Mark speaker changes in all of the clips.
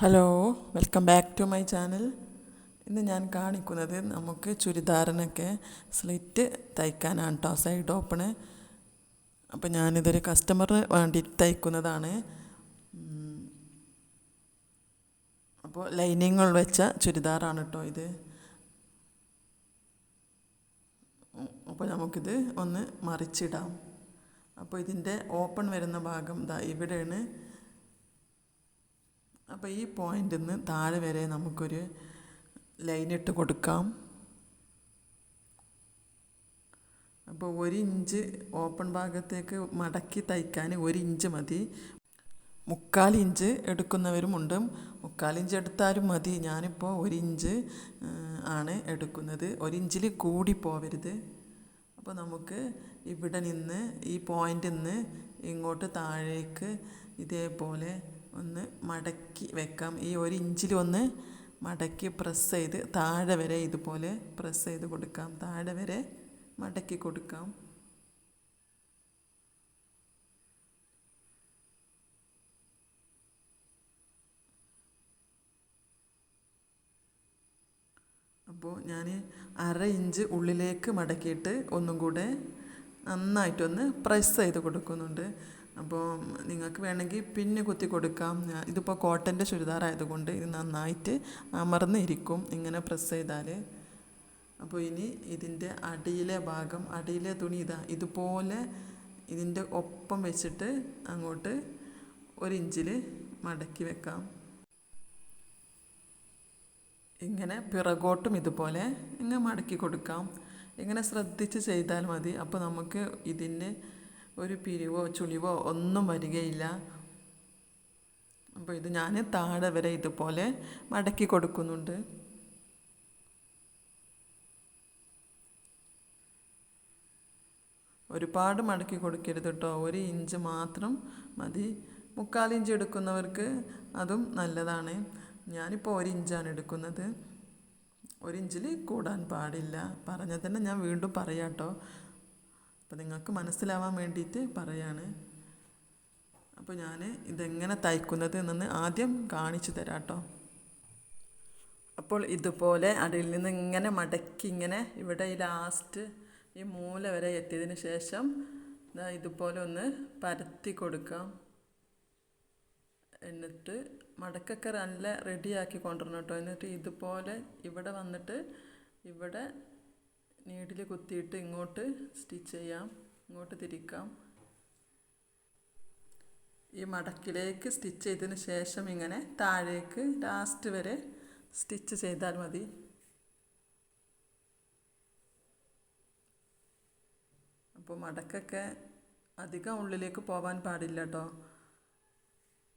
Speaker 1: Hello welcome back to my channel ഇന്ന് ഞാൻ കാണിക്കുന്നത് നമുക്ക് ചുരിദാറിനൊക്കെ സ്ലിറ്റ് തയ്ക്കാനാണ് കേട്ടോ സൈഡ് ഓപ്പണ് അപ്പോൾ ഞാനിതൊരു കസ്റ്റമറിന് വേണ്ടി തയ്ക്കുന്നതാണ്. അപ്പോൾ ലൈനിങ്ങൾ വെച്ച ചുരിദാറാണ് കേട്ടോ ഇത്. അപ്പോൾ നമുക്കിത് ഒന്ന് മറിച്ചിടാം. അപ്പോൾ ഇതിന്റെ ഓപ്പൺ വരുന്ന ഭാഗം ഇതാ ഇവിടെയാണ്. അപ്പോൾ ഈ പോയിന്റിൽ നിന്ന് താഴെ വരെ നമുക്കൊരു ലൈൻ ഇട്ട് കൊടുക്കാം. അപ്പോൾ ഒരു ഇഞ്ച് ഓപ്പൺ ഭാഗത്തേക്ക് മടക്കി തയ്ക്കാൻ ഒരു ഇഞ്ച് മതി. മുക്കാൽ ഇഞ്ച് എടുക്കുന്നവരുമുണ്ട്. മുക്കാൽ ഇഞ്ച് എടുത്താലും മതി. ഞാനിപ്പോൾ ഒരു ഇഞ്ച് ആണ് എടുക്കുന്നത്. ഒരു ഇഞ്ചിൽ കൂടി പോവരുത്. അപ്പോൾ നമുക്ക് ഇവിടെ നിന്ന് ഈ പോയിന്റിൽ നിന്ന് ഇങ്ങോട്ട് താഴേക്ക് ഇതേപോലെ ഒന്ന് മടക്കി വെക്കാം. ഈ ഒരു ഇഞ്ചിൽ ഒന്ന് മടക്കി പ്രസ് ചെയ്ത് താഴെ വരെ ഇതുപോലെ പ്രസ് ചെയ്ത് കൊടുക്കാം. താഴെ വരെ മടക്കി കൊടുക്കാം. അപ്പോൾ ഞാൻ അര ഇഞ്ച് ഉള്ളിലേക്ക് മടക്കിയിട്ട് ഒന്നും കൂടെ നന്നായിട്ടൊന്ന് പ്രസ് ചെയ്ത് കൊടുക്കുന്നുണ്ട്. അപ്പോൾ നിങ്ങൾക്ക് വേണമെങ്കിൽ പിന്നെ കുത്തി കൊടുക്കാം. ഇതിപ്പോൾ കോട്ടന്റെ ചുരിദാർ ആയതുകൊണ്ട് ഇത് നന്നായിട്ട് അമർന്നിരിക്കും ഇങ്ങനെ പ്രസ് ചെയ്താൽ. അപ്പോൾ ഇനി ഇതിന്റെ അടിയിലെ ഭാഗം അടിയിലെ തുണി ഇതാ ഇതുപോലെ ഇതിന്റെ ഒപ്പം വെച്ചിട്ട് അങ്ങോട്ട് ഒരു ഇഞ്ചിൽ മടക്കി വെക്കാം. ഇങ്ങനെ പിറകോട്ടും ഇതുപോലെ ഇങ്ങനെ മടക്കി കൊടുക്കാം. ഇങ്ങനെ ശ്രദ്ധിച്ച് ചെയ്താൽ മതി. അപ്പോൾ നമുക്ക് ഇതിന് ഒരു പിരിവോ ചുളിവോ ഒന്നും വരികയില്ല. അപ്പോൾ ഇത് ഞാൻ താഴെ വരെ ഇതുപോലെ മടക്കി കൊടുക്കുന്നുണ്ട്. ഒരുപാട് മടക്കി കൊടുക്കരുത് കേട്ടോ ഒരു ഇഞ്ച് മാത്രം മതി. മുക്കാൽ ഇഞ്ച് എടുക്കുന്നവർക്ക് അതും നല്ലതാണ്. ഞാനിപ്പോൾ ഒരു ഇഞ്ചാണ് എടുക്കുന്നത്. ഒരു ഇഞ്ചിൽ കൂടാൻ പാടില്ല. പറഞ്ഞാൽ തന്നെ ഞാൻ വീണ്ടും പറയാം കേട്ടോ അപ്പോൾ നിങ്ങൾക്ക് മനസ്സിലാവാൻ വേണ്ടിയിട്ട് പറയാണ്. അപ്പോൾ ഞാൻ ഇതെങ്ങനെ തയ്ക്കുന്നത് എന്നൊന്ന് ആദ്യം കാണിച്ചു തരാം കേട്ടോ അപ്പോൾ ഇതുപോലെ അടിയിൽ നിന്ന് ഇങ്ങനെ മടക്കി ഇങ്ങനെ ഇവിടെ ഈ ലാസ്റ്റ് ഈ മൂല വരെ എത്തിയതിന് ശേഷം ഇതുപോലെ ഒന്ന് പരത്തി കൊടുക്കാം. എന്നിട്ട് മടക്കൊക്കെ നല്ല റെഡിയാക്കി കൊണ്ടുവരണം കേട്ടോ. എന്നിട്ട് ഇതുപോലെ ഇവിടെ വന്നിട്ട് ഇവിടെ നീഡിൽ കുത്തിയിട്ട് ഇങ്ങോട്ട് സ്റ്റിച്ച് ചെയ്യാം. ഇങ്ങോട്ട് തിരിക്കാം. ഈ മടക്കിലേക്ക് സ്റ്റിച്ച് ചെയ്തതിന് ശേഷം ഇങ്ങനെ താഴേക്ക് ലാസ്റ്റ് വരെ സ്റ്റിച്ച് ചെയ്താൽ മതി. അപ്പോൾ മടക്കൊക്കെ അധികം ഉള്ളിലേക്ക് പോകാൻ പാടില്ല കേട്ടോ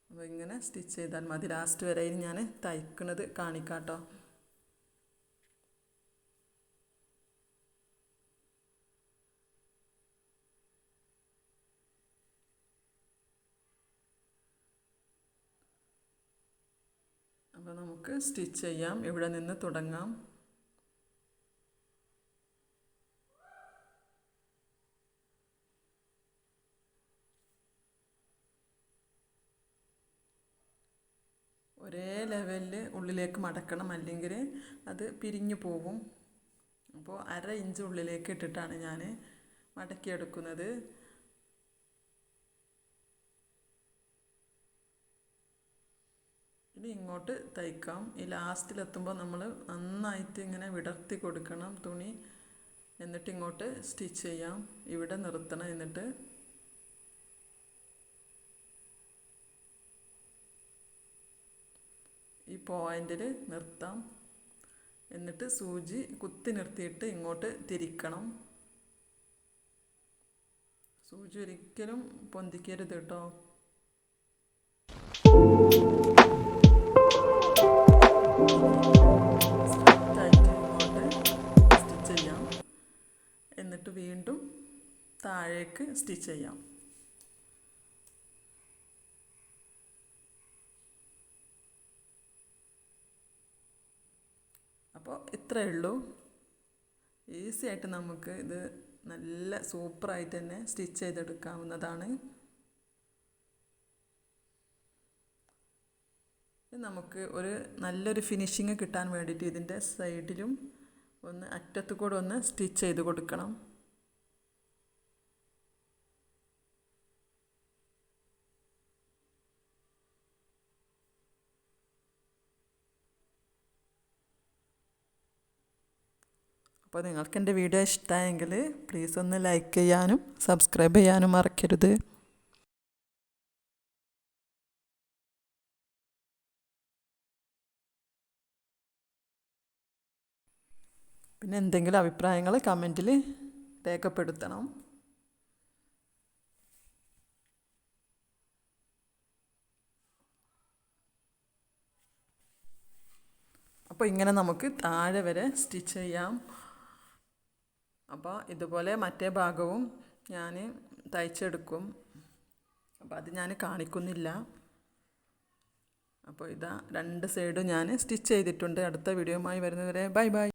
Speaker 1: അപ്പോൾ ഇങ്ങനെ സ്റ്റിച്ച് ചെയ്താൽ മതി. ലാസ്റ്റ് വരെ ഞാൻ തയ്ക്കുന്നത് കാണിക്കാം കേട്ടോ അപ്പോൾ നമുക്ക് സ്റ്റിച്ച് ചെയ്യാം. ഇവിടെ നിന്ന് തുടങ്ങാം. ഒരേ ലെവലിൽ ഉള്ളിലേക്ക് മടക്കണം. അല്ലെങ്കിൽ അത് പിരിഞ്ഞു പോകും. അപ്പോൾ അര ഇഞ്ച് ഉള്ളിലേക്ക് ഇട്ടിട്ടാണ് ഞാൻ മടക്കിയെടുക്കുന്നത്. ഇനി ഇങ്ങോട്ട് തയ്ക്കാം. ഈ ലാസ്റ്റിലെത്തുമ്പോൾ നമ്മൾ നന്നായിട്ട് ഇങ്ങനെ വിടർത്തി കൊടുക്കണം തുണി. എന്നിട്ട് ഇങ്ങോട്ട് സ്റ്റിച്ച് ചെയ്യാം. ഇവിടെ നിർത്തണം എന്നിട്ട്. ഈ പോയിന്റിൽ നിർത്താം. എന്നിട്ട് സൂചി കുത്തി നിർത്തിയിട്ട് ഇങ്ങോട്ട് തിരിക്കണം. സൂചി ഒരിക്കലും പൊന്തിക്കരുത് കേട്ടോ. സ്റ്റിച്ച് ചെയ്യാം. എന്നിട്ട് വീണ്ടും താഴേക്ക് സ്റ്റിച്ച് ചെയ്യാം. അപ്പോൾ ഇത്രയേ ഉള്ളൂ. ഈസി ആയിട്ട് നമുക്ക് ഇത് നല്ല സൂപ്പറായിട്ട് തന്നെ സ്റ്റിച്ച് ചെയ്തെടുക്കാവുന്നതാണ്. നമുക്ക് ഒരു നല്ലൊരു ഫിനിഷിങ് കിട്ടാൻ വേണ്ടിയിട്ട് ഇതിന്റെ സൈഡിലും ഒന്ന് അറ്റത്തു കൂടെ ഒന്ന് സ്റ്റിച്ച് ചെയ്ത് കൊടുക്കണം. അപ്പോൾ നിങ്ങൾക്ക് എന്റെ വീഡിയോ ഇഷ്ടമായെങ്കിൽ പ്ലീസ് ഒന്ന് ലൈക്ക് ചെയ്യാനും സബ്സ്ക്രൈബ് ചെയ്യാനും മറക്കരുത്. പിന്നെ എന്തെങ്കിലും അഭിപ്രായങ്ങൾ കമന്റിൽ രേഖപ്പെടുത്തണം. അപ്പോൾ ഇങ്ങനെ നമുക്ക് താഴെ വരെ സ്റ്റിച്ച് ചെയ്യാം. അപ്പോൾ ഇതുപോലെ മറ്റേ ഭാഗവും ഞാൻ തയ്ച്ചെടുക്കും. അപ്പോൾ അത് ഞാൻ കാണിക്കുന്നില്ല. അപ്പോൾ ഇതാ രണ്ട് സൈഡും ഞാൻ സ്റ്റിച്ച് ചെയ്തിട്ടുണ്ട്. അടുത്ത വീഡിയോയുമായി വരുന്നവരെ ബൈ ബൈ.